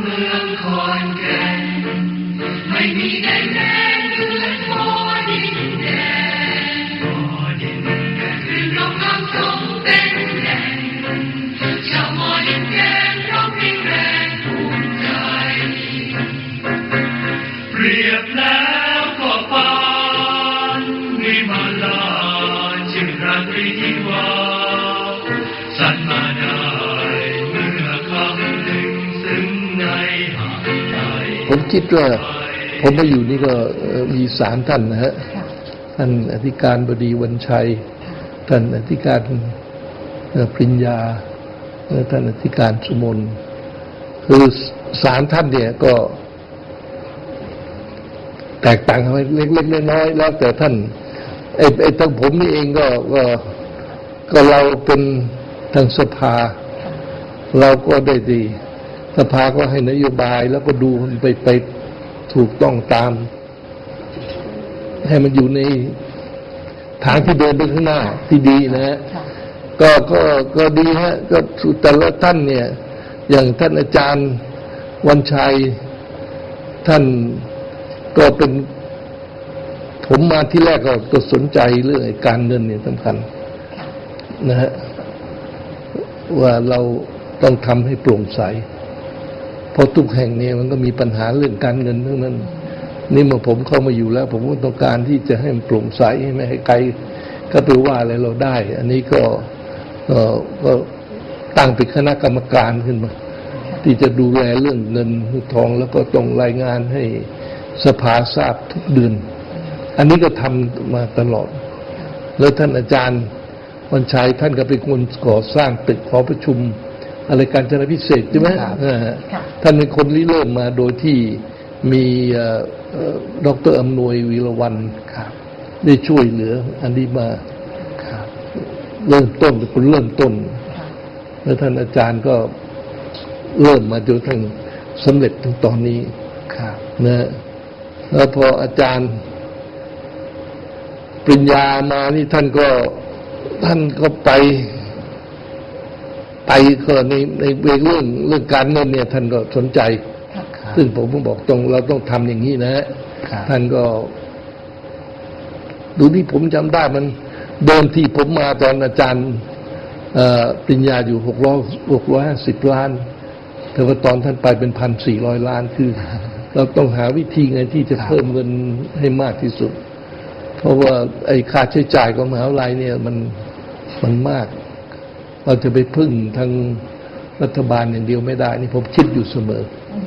เมืองขอนแก่นไม่มีแดงเหมืนพอดินแดงพอดินแดงคือลมน้ำสมเป็นแหล่งชาวมอดินแองเพลงแรงภูใจ เปรียบแล้วก็ปานิมาลาจึงราตรีว่า คิดว่าผมมาอยู่นี่ก็เอ่อมีสามท่านนะฮะค่ะท่านอธิการบดีวันชัย ท่านอธิการเอ่อปริญญาและท่านอธิการสุมนคือสามท่านเนี่ยก็แตกต่างกันไปเล็กๆน้อยๆแล้วแต่ท่านไอ้ไอ้ทั้งผมนี่เองก็ก็ก็เราเป็นทางสภา เราก็ได้ดี สภาก็ให้นโยบายแล้วก็ดูมันไปไปถูกต้องตาม ให้มันอยู่ในทางที่เดินไปข้างหน้าที่ดีนะฮะค่ะก็ก็ก็ดีฮะก็แต่ละท่านเนี่ย อย่างท่านอาจารย์วันชัย ท่านก็เป็น ผมมาที่แรกก็ก็สนใจเรื่องไอ้การเงินเนี่ยสำคัญนะฮะว่าเราต้องทำให้โปร่งใส เพราะทุกแห่งเนี่ยมันก็มีปัญหาเรื่องการเงินทั้งนั้น นี่เมื่อผมเข้ามาอยู่แล้ว ผมก็ต้องการที่จะให้มันโปร่งใสไม่ให้ใครก็ไปว่าอะไรเราได้ อันนี้ก็เออก็ตั้งเป็นคณะกรรมการขึ้นมา ที่จะดูแลเรื่องเงินทองแล้วก็ต้องรายงานให้สภาทราบทุกเดือน อันนี้ก็ทำมาตลอด แล้วท่านอาจารย์วันชัยท่านก็เป็นคนก่อสร้างตึกหอประชุม อะไรการจนาพิเศษใช่ไหมครับอ่าค่ะท่านเป็นคนริเริ่มมาโดยที่มีเอ่อเอ่อดรอำนวยวีรวันครับได้ช่วยเหลืออันนี้มาครับเริ่มต้นเป็นคนเริ่มต้นค่ะแล้วท่านอาจารย์ก็เริ่มมาจนทั้งสำเร็จถึงตอนนี้ครับนะฮะแล้วพออาจารย์ปริญญามานี่ท่านก็ท่านก็ไป ไปก็ในในเรื่องเรื่องการเงินเนี่ยท่านก็สนใจค่ะครับซึ่งผมก็บอกตรงเราต้องทำอย่างนี้นะฮะครับท่านก็ ดูที่ผมจำได้มันเดิมที่ผมมาตอนอาจารย์เอ่อปริญญาอยู่หกร้อยหกร้อยห้าสิบล้าน แต่ว่าตอนท่านไปเป็นพันสี่ร้อยล้านคือ เราต้องหาวิธีไงที่จะครับเพิ่มเงินให้มากที่สุด เพราะว่าไอ้ค่าใช้จ่ายของมหาวิทยาลัยเนี่ยมันมันมาก เราจะไปพึ่งทางรัฐบาลอย่างเดียวไม่ได้ นี่ผมคิดอยู่เสมออืม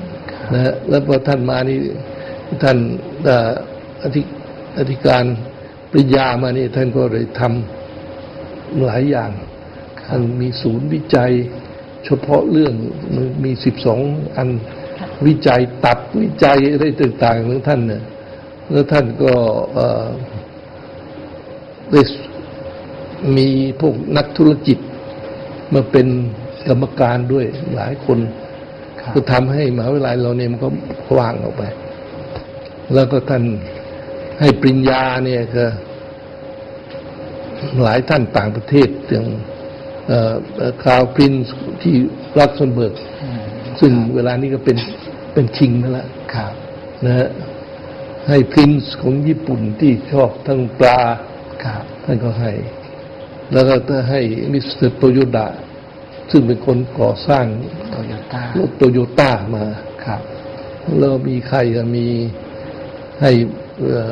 นะฮะแล้วพอท่านมานี่ท่านเอ่ออธิอธิการปริญญามานี่ท่านก็เลยทำหลายอย่างท่านมีศูนย์วิจัย เฉพาะเรื่องมีสิบสองอันวิจัยตับวิจัยอะไรต่างๆของท่านเนี่ยแล้วท่านก็เอ่อได้มีพวกนักธุรกิจ มาเป็นกรรมการด้วยหลายคนครับก็ทำให้มหาวิทยาลัยเราเนี่ยมันก็กว้างออกไป แล้วก็ท่านให้ปริญญาเนี่ยก็หลายท่านต่างประเทศอย่างคราวพรินซ์ที่ลักเซมเบิร์กอืมซึ่งเวลานี้ก็เป็นเป็นคิงนั่นแหละครับนะฮะให้พรินซ์ของญี่ปุ่นที่ชอบทั้งปลาครับท่านก็ให้ แล้วก็ถ้าให้มิสเตอร์โตโยดะซึ่งเป็นคนก่อสร้างโตโยต้ารถโตโยต้ามาครับ แล้วมีใครก็มีให้เอ่อ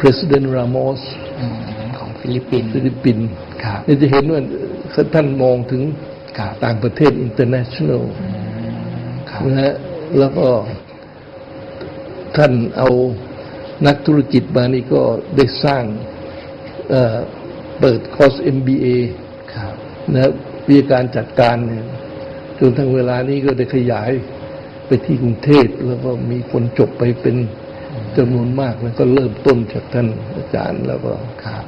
President Ramos อืมของฟิลิปปินส์ฟิลิปปินส์ครับเนี่ยจะเห็นว่าท่านมองถึงครับต่างประเทศ international อืมครับนะฮะแล้วก็ท่านเอานักธุรกิจมานี่ก็ได้สร้าง เอ่อเปิดคอร์ส MBA ครับนะครับวิธีการจัดการเนี่ยจนทั้งเวลานี้ก็ได้ขยายไปที่กรุงเทพแล้วก็มีคนจบไปเป็นจำนวนมากแล้วก็เริ่มต้นจากท่านอาจารย์แล้วก็ครับ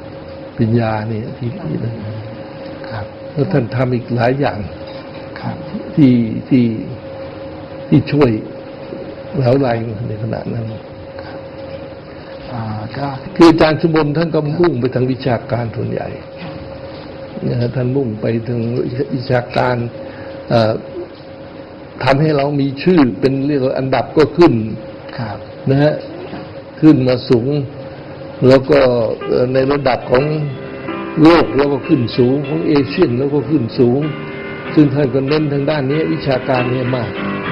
ปริญญาเนี่ยที่ที่นั่นครับแล้วท่านทำอีกหลายอย่างครับที่ที่ที่ช่วยแล้วไรในขณะนั้น อ่าก็คืออาจารย์ชุมบลท่านก็มุ่งไปทางวิชาการส่วนใหญ่นะฮะท่านมุ่งไปทางวิชาการเอ่อทำให้เรามีชื่อเป็นเรียกว่าอันดับก็ขึ้นครับนะฮะขึ้นมาสูง แล้วก็เอ่อในระดับของโลกแล้วก็ขึ้นสูงของเอเชียนแล้วก็ขึ้นสูง ซึ่งท่านก็เน้นทางด้านนี้ วิชาการนี้มากค